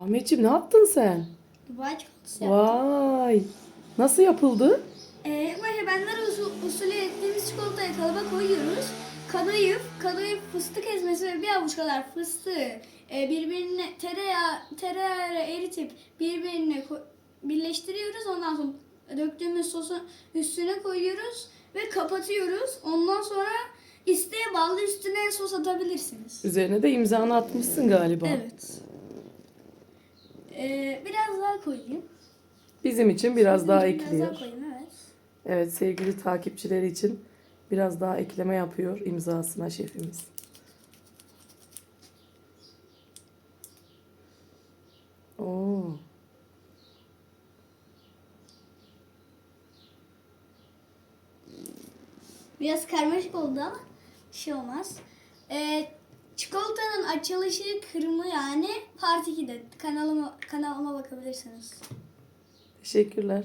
Ahmetciğim ne yaptın sen? Dubai çikolatası Vay. Nasıl yapıldı? Ee, ilk başta benler usul, usulü ettiğimiz çikolatayı kalıba koyuyoruz. Kadayıf, kadayıf fıstık ezmesi ve bir avuç kadar fıstığı e, birbirine tereyağı, tereyağıyla eritip birbirine birleştiriyoruz. Ondan sonra döktüğümüz sosu üstüne koyuyoruz ve kapatıyoruz. Ondan sonra isteğe bağlı üstüne sos atabilirsiniz. Üzerine de imzanı atmışsın galiba. Evet. Ee, biraz daha koyayım. Bizim için biraz daha Biraz ekliyor. daha koyayım evet. Evet sevgili takipçileri için biraz daha ekleme yapıyor imzasına şefimiz. Oo. Biraz karmaşık oldu ama şey olmaz. Ee, açılışı kırmızı yani Part 2'de. Kanalıma, kanalıma bakabilirsiniz. Teşekkürler.